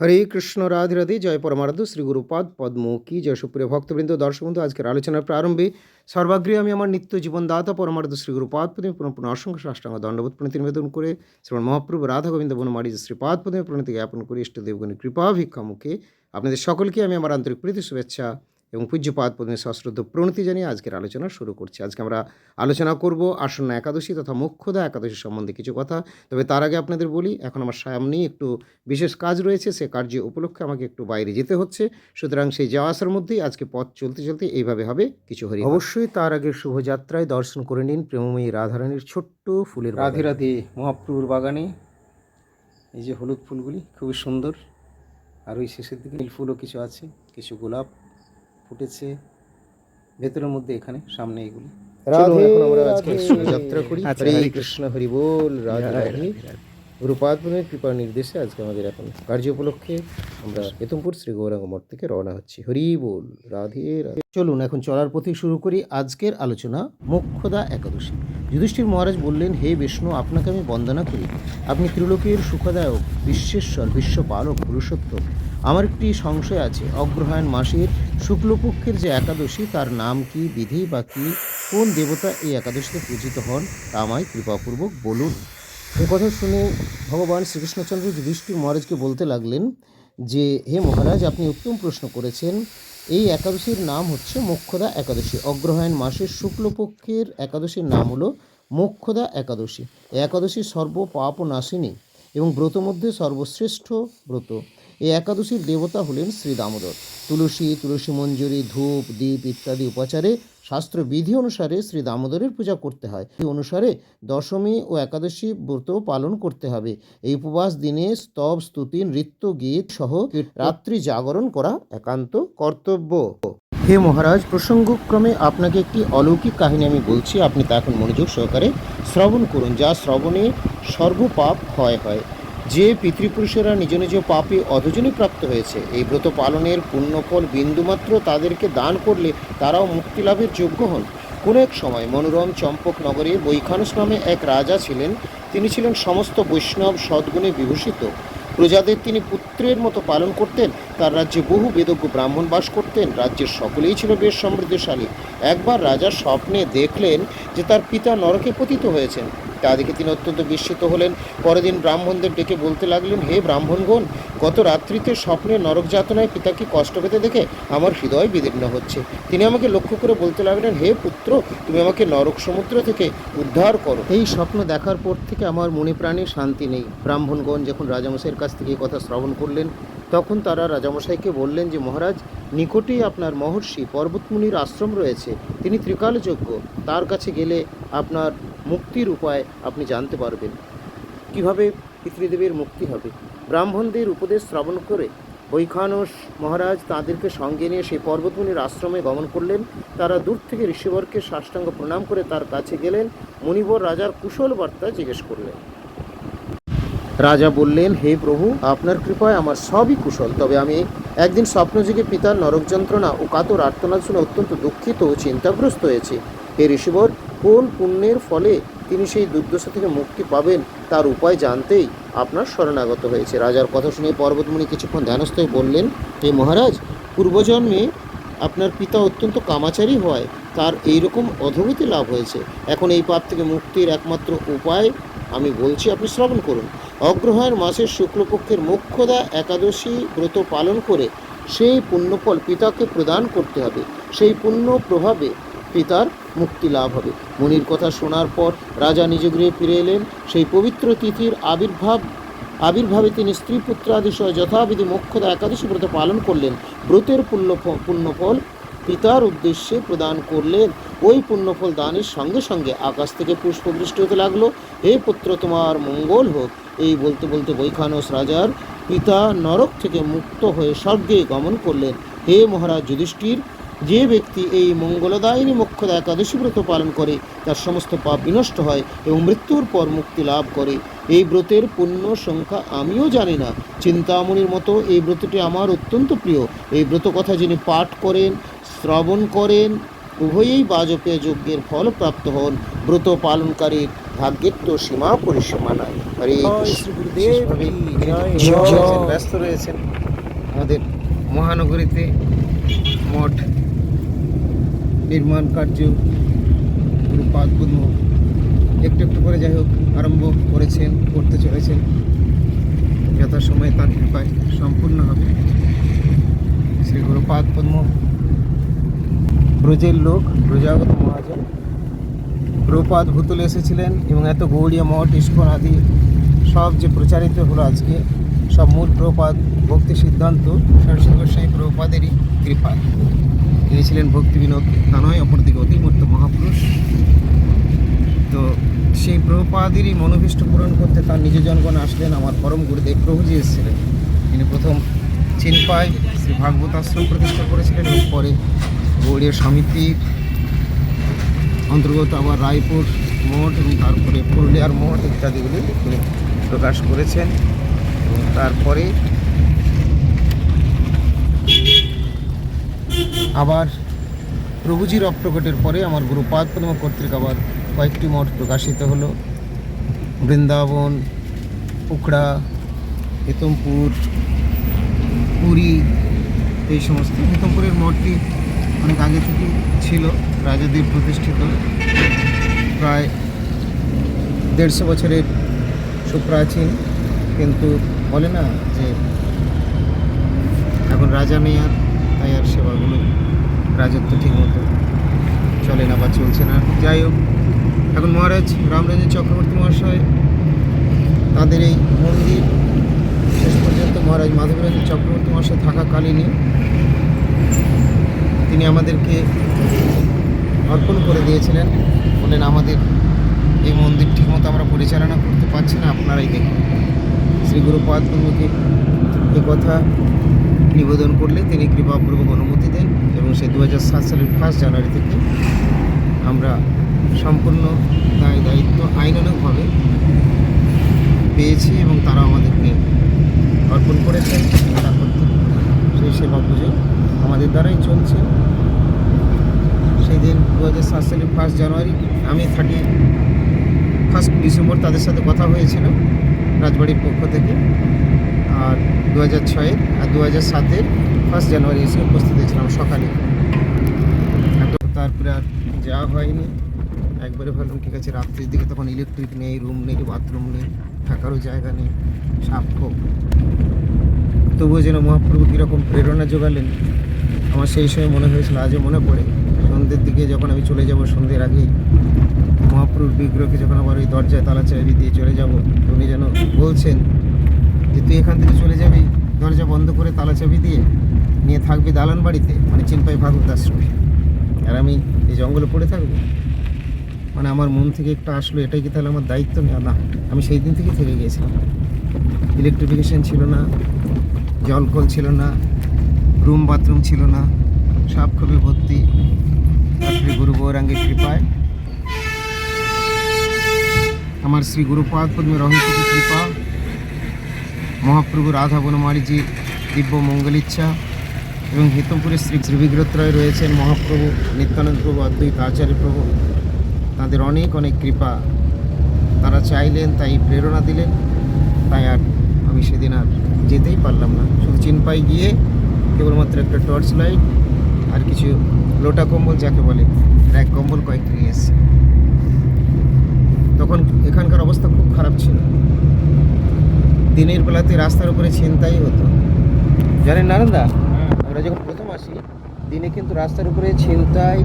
হরে কৃষ্ণ, রাধে রাধে, জয় পরমারাধ শ্রী গুরুপাদ পদ্ম কি জয়। সুপ্রিয় ভক্তবৃন্দ, দর্শক বন্ধু, আজকের আলোচনার প্রারম্ভে সর্বাগ্রে আমি আমার নিত্য জীবনদাতা পরমারাধ শ্রী গুরুপাদ পদে পুনঃ পুনঃ অসংখ্য সাষ্টাঙ্গ দণ্ডবোধ প্রণীতি নিবেদন করে শ্রীমন মহাপ্রভু রাধা গোবিন্দ বনমালী শ্রীপাদ পদে প্রণীতি জ্ঞাপন করে ইষ্ট দেবগণের কৃপা ভিক্ষা মুখে। আপনাদের সকলকে আমি আমার আন্তরিক প্রীতি, শুভেচ্ছা এবং পূজ্যপাদ পদ্মে সশ্রদ্ধ প্রণতি জানিয়ে আজকের আলোচনা শুরু করছি। আজকে আমরা আলোচনা করব আসন্ন একাদশী তথা মোক্ষদা একাদশী সম্বন্ধে কিছু কথা। তবে তার আগে আপনাদের বলি এখন আমার সামনেই একটু বিশেষ কাজ রয়েছে সে কার্য উপলক্ষে আমাকে একটু বাইরে যেতে হচ্ছে। সুতরাং সেই যাওয়া আসার মধ্যেই আজকে পথ চলতে চলতে এইভাবে হবে কিছু হরি অবশ্যই তার আগে শুভযাত্রায় দর্শন করে নিন প্রেমময়ী রাধারানীর ছোট্ট ফুলের রাধে রাধে মহাপ্রভুর বাগানে। এই যে হলুদ ফুলগুলি খুবই সুন্দর। আর ওই শেষের দিকে নীল ফুলও কিছু আছে কিছু গোলাপ। ফুটেছে। ভেতরের মধ্যে এখানে সামনে এগুলি। রাধে আমরা আজকে শুভযাত্রা করি। হরে কৃষ্ণ হরি বল রাধে রাধে গুরুপাদনের কৃপা নির্দেশে আজকে আমাদের এখন কার্য উপলক্ষে আমরা এতমপুর শ্রী গৌরাঙ্গ মঠ থেকে রওনা হচ্ছি। হরি বল রাধে রাধে। চলুন এখন চলার পথে শুরু করি আজকের আলোচনা মোক্ষদা একাদশী। যুধিষ্ঠির মহারাজ বললেন হে বিষ্ণু আপনাকে আমি বন্দনা করি। আপনি ত্রিলোকের সুখদায়ক বিশ্বেশ্বর বিশ্বপালক পুরুষোত্তম আমার একটি সংশয় আছে। অগ্রহায়ণ মাসের শুক্লপক্ষের যে একাদশী, তার নাম কি, বিধি বা কি, কোন দেবতা এই একাদশীতে পূজিত হন, তা আমায় কৃপাপূর্বক বলুন। এ কথা শুনে ভগবান শ্রীকৃষ্ণচন্দ্র যুধিষ্ঠির মহারাজকে বলতে লাগলেন যে, হে মহারাজ, আপনি উত্তম প্রশ্ন করেছেন। এই একাদশীর নাম হচ্ছে মোক্ষদা একাদশী। অগ্রহায়ণ মাসের শুক্লপক্ষের একাদশীর নাম হলো মোক্ষদা একাদশী। একাদশী সর্ব পাপ নাশিনী এবং ব্রত মধ্যে সর্বশ্রেষ্ঠ ব্রত। এই একাদশীর দেবতা হলেন শ্রী দামোদর। তুলসী তুলসী মঞ্জুরি, ধূপ দ্বীপ ইত্যাদি উপাচারে শাস্ত্র বিধি অনুসারে শ্রী দামোদরের পূজা করতে হয়। অনুসারে দশমী ও একাদশী ব্রত পালন করতে হবে। এই উপবাস দিনে স্তব, স্তুতি, নৃত্য, গীত সহ রাত্রি জাগরণ করা একান্ত কর্তব্য। হে মহারাজ, প্রসঙ্গক্রমে আপনাকে একটি অলৌকিক কাহিনী আমি বলছি। আপনি তা এখন মনোযোগ সহকারে শ্রবণ করুন, যা শ্রবণে সর্বপাপ ক্ষয় হয়। যে পিতৃপুরুষেরা নিজ নিজ পাপে অধজনী প্রাপ্ত হয়েছে, এই ব্রত পালনের পুণ্যফল বিন্দুমাত্র তাদেরকে দান করলে তারাও মুক্তি লাভের যোগ্য হন। কোনো এক সময় মনোরম চম্পক নগরে বৈখানস নামে এক রাজা ছিলেন। তিনি ছিলেন সমস্ত বৈষ্ণব সদ্গুণে বিভূষিত। প্রজাদের তিনি পুত্রের মতো পালন করতেন, তার রাজ্যে বহু বেদজ্ঞ ব্রাহ্মণ বাস করতেন, রাজ্যের সকলেই ছিল বেশ সমৃদ্ধশালী। একবার রাজা স্বপ্নে দেখলেন যে তার পিতা নরকে পতিত হয়েছেন। তা দেখে তিনি অত্যন্ত বিস্মিত হলেন। পরের দিন ব্রাহ্মণদের ডেকে বলতে লাগলেন, হে ব্রাহ্মণগণ, গত রাত্রিতে স্বপ্নে নরক যাতনায় পিতাকে কষ্ট পেতে দেখে আমার হৃদয় বিদীর্ণ হচ্ছে? তিনি আমাকে লক্ষ্য করে বলতে লাগলেন, হে পুত্র, তুমি আমাকে নরক সমুদ্র থেকে উদ্ধার করো। এই স্বপ্ন দেখার পর থেকে আমার মনে প্রাণে শান্তি নেই। ব্রাহ্মণগণ যখন রাজামশাইয়ের কাছ থেকে এই কথা শ্রবণ করলেন তখন তারা রাজামশাইকে বললেন যে, মহারাজ, নিকটেই আপনার মহর্ষি পর্বতমুনির আশ্রম রয়েছে। তিনি ত্রিকালযোগ্য। তার কাছে গেলে আপনার মুক্তির উপায় আপনি জানতে পারবেন। কীভাবে পিতৃদেবের মুক্তি হবে? ব্রাহ্মণদের উপদেশ শ্রবণ করে বৈখানস মহারাজ তাদেরকে সঙ্গে নিয়ে সেই পর্বতমুনির আশ্রমে গমন করলেন। তারা দূর থেকে ঋষিবরকে সাষ্টাঙ্গ প্রণাম করে তার কাছে গেলেন। মণিবর রাজার কুশল বার্তা জিজ্ঞেস করলেন। রাজা বললেন, হে প্রভু, আপনার কৃপায় আমার সবই কুশল। তবে আমি একদিন স্বপ্নযুগে পিতার নরক যন্ত্রণা ও কাতর আর্তনাদ শুনে অত্যন্ত দুঃখিত ও চিন্তাগ্রস্ত হয়েছি। হে ঋষিবর, কোন পুণ্যের ফলে তিনি সেই দুর্দশা থেকে মুক্তি পাবেন তার উপায় জানতেই আপনার শরণাগত হয়েছে। রাজার কথা শুনে পর্বতমণি কিছুক্ষণ ধ্যানস্থ হয়ে বললেন, হে মহারাজ, পূর্বজন্মে আপনার পিতা অত্যন্ত কামাচারী হওয়ায় তার এইরকম অধগতি লাভ হয়েছে। এখন এই পাপ থেকে মুক্তির একমাত্র উপায় আমি বলছি, আপনি শ্রবণ করুন। অগ্রহায়ণ মাসের শুক্লপক্ষের মোক্ষদা একাদশী ব্রত পালন করে সেই পুণ্যফল পিতাকে প্রদান করতে হবে। সেই পুণ্য প্রভাবে পিতার মুক্তি লাভ হবে। মনির কথা শোনার পর রাজা নিজ গৃহে ফিরে এলেন। সেই পবিত্র তিথির আবির্ভাব, আবির্ভাবে তিনি স্ত্রী পুত্রাদি সহ যথাবিধি মোক্ষদা একাদশী ব্রত পালন করলেন। ব্রতের পুণ্য পুণ্যফল পিতার উদ্দেশ্যে প্রদান করলেন। ওই পুণ্যফল দানের সঙ্গে সঙ্গে আকাশ থেকে পুষ্পবৃষ্টি হতে লাগল। হে পুত্র, তোমার মঙ্গল হোক। এই বলতে বলতে বৈখানস রাজার পিতা নরক থেকে মুক্ত হয়ে স্বর্গে গমন করলেন। হে মহারাজ যুধিষ্ঠির, যে ব্যক্তি এই মঙ্গলদায়িনী মোক্ষদা একাদশী ব্রত পালন করে, তার সমস্ত পাপ বিনষ্ট হয় এবং মৃত্যুর পর মুক্তি লাভ করে। এই ব্রতের পুণ্য সংখ্যা আমিও জানি না। চিন্তামণির মতো এই ব্রতটি আমার অত্যন্ত প্রিয়। এই ব্রত কথা যিনি পাঠ করেন শ্রবণ করেন উভয়েই বাজপেয় যজ্ঞের ফল প্রাপ্ত হন। ব্রত পালনকারীর ভাগ্যের তো সীমা পরিসীমা নাই। হরে। ব্যস্ত রয়েছেন, ব্যস্ত রয়েছেন আমাদের মহানগরীতে মঠ নির্মাণ কার্য গুরুপাদ পদ্ম একটু একটু করে যাই হোক আরম্ভ করেছেন করতে চলেছেন। যথাসময়ে তার কৃপায় সম্পূর্ণ হবে। শ্রী গুরুপাদ পদ্ম ব্রজের লোক, ব্রজাগত মহাজন। প্রপাত ভূতলে এসেছিলেন এবং এত গৌড়িয়া মঠ, ইস্কন আদি সব যে প্রচারিত হলো আজকে, সব মূল প্রপাত ভক্তি সিদ্ধান্ত সরস্বতী গোস্বামী প্রপাদেরই কৃপা তিনি ছিলেন ভক্তি বিনোদ তা নয়, অপরদিকে অতিমূর্ত মহাপুরুষ। তো সেই প্রপাদেরই মনোভীষ্ট পূরণ করতে তার নিজ জনগণ আসলেন, আমার পরম গুরুদেব প্রভুজি এসেছিলেন। তিনি প্রথম চিনপায় শ্রী ভাগবত আশ্রম প্রতিষ্ঠা করেছিলেন এবং পরে গৌড়ীয় সমিতির অন্তর্গত আবার রায়পুর মঠ এবং তারপরে পুরুলিয়ার মঠ ইত্যাদিগুলি তিনি প্রকাশ করেছেন। এবং তারপরে আবার প্রভুজির অপ্রকটের পরে আমার গুরুপাদ পদ্ম কর্তৃক আবার কয়েকটি মঠ প্রকাশিত হলো। বৃন্দাবন উকড়া হেতমপুর, পুরী, এই সমস্ত হেতমপুরের মঠটি অনেক আগে থেকে ছিল, রাজাদের প্রতিষ্ঠিত। প্রায় দেড়শো বছরের সুপ্রাচীন, কিন্তু বলে না যে এখন রাজা নেই আর, তাই আর সেবাগুলো রাজত্ব ঠিক মতো চলে না বা চলছে না। যাই হোক, এখন মহারাজ রামরাজন চক্রবর্তী মহাশয় তাদের এই মন্দির, শেষ পর্যন্ত মহারাজ মাধবরাজন চক্রবর্তী মহাশয় থাকাকালীনই তিনি আমাদেরকে অর্পণ করে দিয়েছিলেন। বললেন, আমাদের এই মন্দির ঠিকমতো আমরা পরিচালনা করতে পারছি না, আপনারাই দেখুন। শ্রী গুরুপাদ প্রভুকে এ কথা নিবেদন করলে তিনি কৃপাপূর্বক অনুমতি দেন এবং সে দু হাজার সাত সালের ফার্স্ট জানুয়ারি থেকে আমরা সম্পূর্ণ দায় দায়িত্ব আইনানুগভাবে পেয়েছি এবং তারা আমাদেরকে অর্পণ করেছেন তারপর থেকে সেই সেবা পুজো আমাদের দ্বারাই চলছে। সেই দিন দু হাজার সাত সালের ফার্স্ট জানুয়ারি আমি থার্টি ফার্স্ট ডিসেম্বর তাদের সাথে কথা হয়েছিল রাজবাড়ির পক্ষ থেকে। আর দু হাজার ছয়ের আর দু হাজার সাতের ফার্স্ট জানুয়ারি এসে উপস্থিত হয়েছিলাম সকালে। তারপরে আর যাওয়া হয়নি। একবারে ভাবলাম, ঠিক আছে, রাত্রির দিকে তখন ইলেকট্রিক নেই রুম নেই বাথরুম নেই, থাকারও জায়গা নেই, সাপ তবুও যেন মহাপ্রভু কীরকম প্রেরণা যোগালেন আমার সেই সময় মনে হয়েছিল, আজও মনে পড়ে। সন্ধ্যের দিকে যখন আমি চলে যাব সন্ধ্যের আগে মহাপ্রভুর বিগ্রহকে যখন আবার ওই দরজায় তালা চাবি দিয়ে চলে যাব, উনি যেন বলছেন যে, তুই এখান থেকে চলে যাবি, দরজা বন্ধ করে তালা চাবি দিয়ে নিয়ে থাকবি দালান বাড়িতে মানে চিনপাই ভাগবত আশ্রমে। আর আমি এই জঙ্গলে পড়ে থাকব? মানে আমার মন থেকে একটা আসলো, এটাই কি তাহলে আমার দায়িত্ব? নেওয়া না, আমি সেই দিন থেকে থেকে গিয়েছিলাম। ইলেকট্রিফিকেশন ছিল না, জল কল ছিল না রুম বাথরুম ছিল না। সব খুবই ভর্তি। শ্রী গুরু গৌরাঙ্গের কৃপায়। আমার শ্রী গুরুপাদ পদ্মের অহিংসিত কৃপা। মহাপ্রভু রাধা বনমালীজির দিব্য মঙ্গল ইচ্ছা এবং হিতমপুরের শ্রী শ্রী বিগ্রহত্রয় রয়েছেন মহাপ্রভু, নিত্যানন্দ প্রভু, অদ্বৈত আচার্য প্রভু। তাদের অনেক অনেক কৃপা। তারা চাইলেন, তাই প্রেরণা দিলেন। তাই আর আমি সেদিন আর যেতেই পারলাম না। শুধু চিনপাই গিয়ে কেবলমাত্র একটা টর্চ লাইট আর কিছু লোটা কম্বল যাকে বলে এক কম্বল কয়েকটি নিয়ে এসেছে। তখন এখানকার অবস্থা খুব খারাপ ছিল। দিনের বেলাতে রাস্তার উপরে ছিনতাই হতো। জানেন নারায়ণদা আমরা যখন প্রথম আসি দিনে কিন্তু রাস্তার উপরে ছিনতাই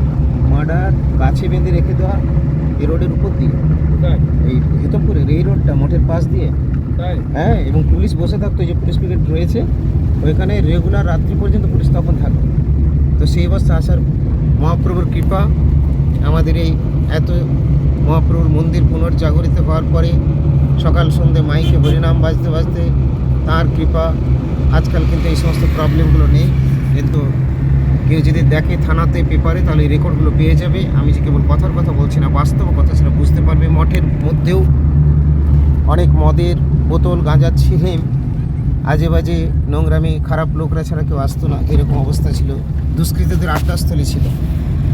মার্ডার গাছে বেঁধে রেখে দেওয়া এই রোডের উপর দিয়ে। এই হেতমপুরের এই রোডটা মঠের পাশ দিয়ে। হ্যাঁ এবং পুলিশ বসে থাকতো যে পুলিশ ব্রিগেড রয়েছে, ওইখানে রেগুলার রাত্রি পর্যন্ত পুলিশ তখন থাকতো। তো সেই অবস্থা আসার মহাপ্রভুর কৃপা, আমাদের এই এত মহাপ্রভুর মন্দির পুনর্জাগরিত হওয়ার পরে সকাল সন্ধে মাইকে হরিনাম বাজতে বাজতে তার কৃপা, আজকাল কিন্তু এই সমস্ত প্রবলেমগুলো নেই। কিন্তু কেউ যদি দেখে থানাতে পেপারে, তাহলে এই রেকর্ডগুলো পেয়ে যাবে। আমি যে কেবল কথার কথা বলছি না, বাস্তব কথা সেটা বুঝতে পারবে। মঠের মধ্যেও মদের বোতল গাঁজা ছিলেম আজে বাজে নোংরামি খারাপ লোকরা ছাড়া কেউ আসতো না। এরকম অবস্থা ছিল। দুষ্কৃতদের আড্ডাস্থলী ছিল।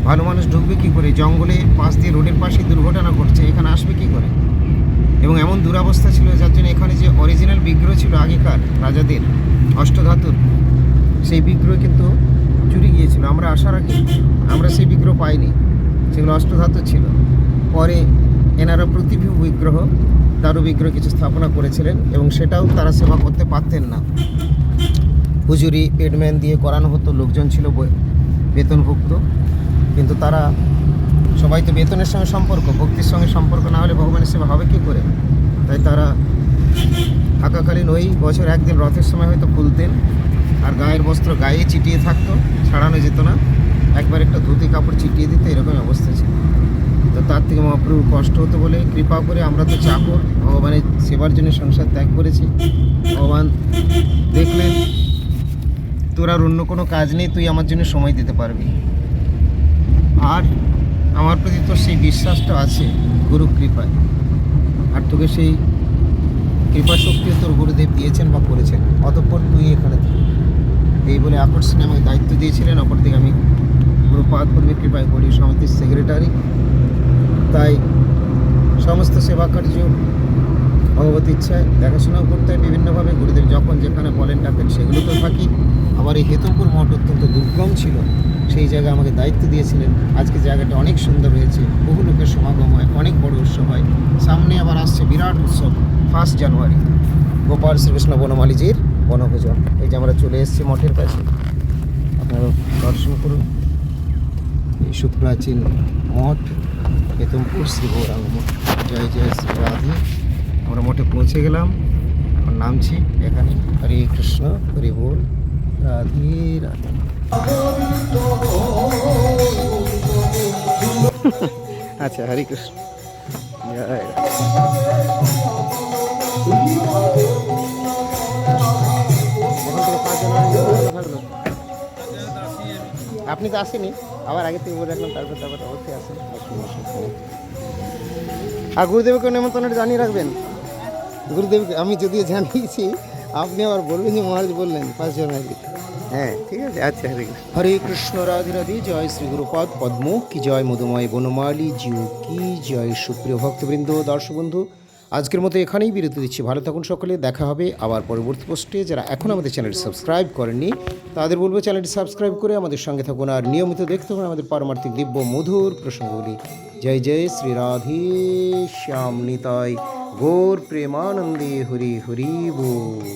ভালো মানুষ ঢুকবে কী করে? জঙ্গলে পাশ দিয়ে রোডের পাশে দুর্ঘটনা ঘটছে। এখানে আসবে কী করে? এবং এমন দুরাবস্থা ছিল যার জন্য এখানে যে অরিজিনাল বিগ্রহ ছিল আগেকার রাজাদের, অষ্টধাতুর, সেই বিগ্রহ কিন্তু চুরি গিয়েছিল। আমরা আশা রাখি আমরা সেই বিগ্রহ পাইনি। সেগুলো অষ্টধাতুর ছিল। পরে এনারা প্রতিভূ বিগ্রহ দারু বিগ্রহ কিছু স্থাপনা করেছিলেন এবং সেটাও তারা সেবা করতে পারতেন না। হুজুরি, পেডম্যান দিয়ে করানো হতো, লোকজন ছিল বেতনভুক্ত। কিন্তু তারা সবাই তো বেতনের সঙ্গে সম্পর্ক, ভক্তির সঙ্গে সম্পর্ক না হলে ভগবানের সেবা হবে কী করে? তাই তারা থাকাকালীন ওই বছর একদিন রথের সময় হয়তো খুলতেন আর গায়ের বস্ত্র গায়ে চিটিয়ে থাকতো, ছাড়ানো যেত না। একবার একটা ধুতি কাপড় চিটিয়ে দিতে এরকম অবস্থা ছিল। তো তার থেকে মহাপ্রভু কষ্ট হতো বলে কৃপা করে আমরা তো চাকর, ভগবানের সেবার জন্য সংসার ত্যাগ করেছি। ভগবান দেখলেন তোর আর অন্য কোনো কাজ নেই, তুই আমার জন্য সময় দিতে পারবি। আর আমার প্রতি তোর সেই বিশ্বাসটা আছে গুরু কৃপায়। আর তোকে সেই কৃপা শক্তিও তোর গুরুদেব দিয়েছেন বা করেছেন। অতঃপর তুই এখানে। এই বলে আকর্ষণে আমাকে দায়িত্ব দিয়েছিলেন। অপর থেকে আমি গুরুপাদ কর্মী কৃপায় করি সমিতির সেক্রেটারি তাই সমস্ত সেবা কার্য ভগবত ইচ্ছায় দেখাশোনাও করতে হয় বিভিন্নভাবে গুরুদেব যখন যেখানে বলেন ডাকেন সেগুলোতেও থাকি। আবার এই হেতমপুর মঠ অত্যন্ত দুর্গম ছিল, সেই জায়গায় আমাকে দায়িত্ব দিয়েছিলেন। আজকে জায়গাটা অনেক সুন্দর হয়েছে, বহু লোকের সমাগম হয়, অনেক বড় উৎসব হয়। সামনে আবার আসছে বিরাট উৎসব ফার্স্ট জানুয়ারি গোপাল শ্রীকৃষ্ণ বনমালীজির বনভোজন। এই যে আমরা চলে এসেছি মঠের কাছে। আপনারা দর্শন করুন। এই সুপ্রাচীন মঠ। গৌরাঙ্গ মঠ জয় জয় শ্রী আমরা মঠে পৌঁছে গেলাম। এখন নামছি এখানে। হরে কৃষ্ণ, হরে বল। রাধে আচ্ছা হরে কৃষ্ণ। আপনি তো আসেনি? আবার আগে থেকে বলে রাখলাম তারপর তারপর অবশ্যই আসেন। আর গুরুদেবকে নেমন্তন্ন জানিয়ে রাখবেন? গুরুদেবকে আমি যদিও জানিয়েছি আপনি আবার বলবেন যে মহারাজ বললেন পাঁচ জানুয়ারি হ্যাঁ ঠিক আছে আচ্ছা হরে কৃষ্ণ। হরে কৃষ্ণ রাধে রাধে জয় শ্রী গুরুপদ পদ্ম কি জয় মধুময় বনমালী জিউ কি জয় সুপ্রিয় ভক্তবৃন্দ দর্শক বন্ধু। আজকের মতো এখানেই বিরতি দিচ্ছি। ভালো থাকুন সকলে, দেখা হবে আবার পরবর্তী পোস্টে। যারা এখন আমাদের চ্যানেলটি সাবস্ক্রাইব করেননি, তাদের বলব চ্যানেলটি সাবস্ক্রাইব করে আমাদের সঙ্গে থাকুন আর নিয়মিত দেখতে থাকুন আমাদের পারমার্থিক দিব্য মধুর প্রসঙ্গগুলি। জয় জয়, শ্রী রাধে শ্যাম নিতাই। গৌর প্রেমানন্দে হরি হরি বল